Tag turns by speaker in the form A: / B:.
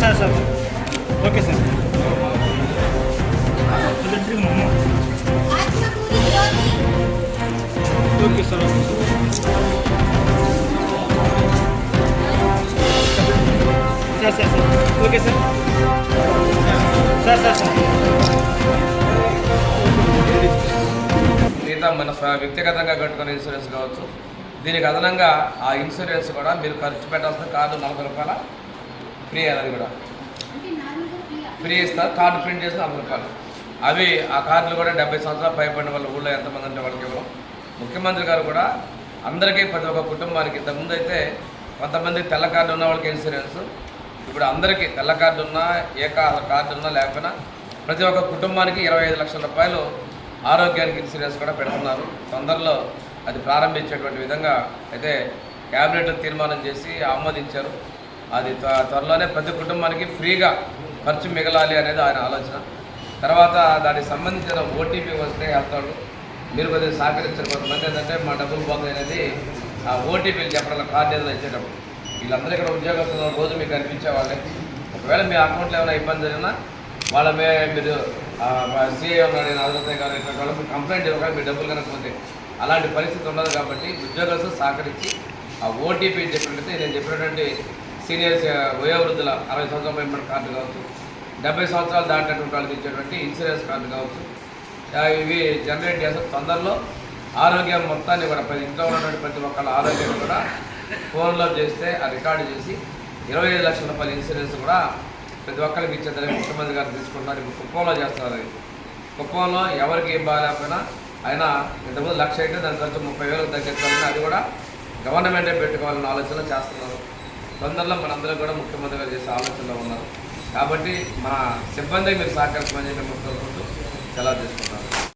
A: Sir sir sir. Okay sir. Okay sir okay sir. Sir sir okay sir. Sir sir sir.
B: మిగతా మన వ్యక్తిగతంగా కట్టుకునే insurance కావచ్చు. దీనికి అదనంగా ఆ ఇన్సూరెన్స్ కూడా మీరు ఖర్చు పెట్టాల్సిన కార్డు నలభై రూపాయల? ఫ్రీ అది కూడా. ఫ్రీ ఇస్తారు కార్డు ప్రింట్ చేసి నలభై రూపాయలు అవి ఆ కార్డులు కూడా డెబ్బై సంవత్సరాలు పైబడిన వాళ్ళ ఊళ్ళో ఎంతమంది అంటే వాళ్ళకి ఇవ్వడం ముఖ్యమంత్రి గారు కూడా అందరికీ ప్రతి ఒక్క కుటుంబానికి ఇంతకుముందు అయితే కొంతమంది తెల్ల కార్డు ఉన్న వాళ్ళకి ఇన్సూరెన్స్ ఇప్పుడు అందరికీ తెల్ల కార్డు ఉన్నా ఏ కార్డు ఉన్నా లేకపోయినా ప్రతి ఒక్క కుటుంబానికి ఇరవై ఐదు లక్షల రూపాయలు ఆరోగ్యానికి ఇన్సూరెన్స్ కూడా పెడుతున్నారు. తొందరలో అది ప్రారంభించేటువంటి విధంగా అయితే క్యాబినెట్ తీర్మానం చేసి ఆమోదించారు. అది త్వ- త్వరలోనే ప్రతి కుటుంబానికి ఫ్రీగా ఖర్చు మిగలాలి అనేది ఆయన ఆలోచన. తర్వాత దానికి సంబంధించిన ఓటీపీ వస్తే హెల్త్ మీరు కొద్దిగా సహకరించారు కొంతమంది ఏంటంటే మా డబ్బులు పోతాయి అనేది ఆ ఓటీపీలు చెప్పడం కార్డు ఏదైనా ఇచ్చేటప్పుడు. వీళ్ళందరూ ఇక్కడ ఉద్యోగస్తులు రోజు మీకు కనిపించే వాళ్ళే ఒకవేళ మీ అకౌంట్లో ఏమైనా ఇబ్బంది జరిగినా వాళ్ళ మీరు సీఏ ఉన్నాడు నేను అదనతే గారు ఇట్లా కంప్లైంట్ ఇవ్వగా మీ డబ్బులు కనుకపోతే అలాంటి పరిస్థితి ఉండదు కాబట్టి ఉద్యోగస్తులు సహకరించి ఆ ఓటీపీ చెప్పినట్టయితే నేను చెప్పినటువంటి సీనియర్ వయోవృద్ధుల అరవై సంవత్సరాల పైన కార్డు కావచ్చు డెబ్బై సంవత్సరాలు దాటినటువంటి వాళ్ళకి ఇచ్చేటువంటి ఇన్సూరెన్స్ కార్డు కావచ్చు. ఇవి జనరేట్ చేసే తొందరలో ఆరోగ్యం మొత్తాన్ని కూడా ప్రతి ఇంట్లో ఉన్నటువంటి ప్రతి ఒక్కళ్ళ ఆరోగ్యాన్ని కూడా ఫోన్లో చేస్తే ఆ రికార్డు చేసి ఇరవై ఐదు లక్షల రూపాయల ఇన్సూరెన్స్ కూడా ప్రతి ఒక్కరికి ఇచ్చేదని ముఖ్యమంత్రి గారు తీసుకుంటున్నారు. ఇప్పుడు కుప్పంలో చేస్తున్నారు అది. కుప్పంలో ఎవరికి ఏం బాగాలేకపోయినా ఆయన ఇంతకుముందు లక్ష అయితే దాని ఖర్చు ముప్పై వేలకు తగ్గించాలని అది కూడా గవర్నమెంటే పెట్టుకోవాలన్న ఆలోచన చేస్తున్నారు. తొందరలో మనందరం కూడా ముఖ్యమంత్రి గారు చేసే ఆలోచనలో ఉన్నారు. కాబట్టి మన సిబ్బంది మీరు సహకరించమని చెప్పి ముఖ్యమంత్రి సెలవు తీసుకుంటారు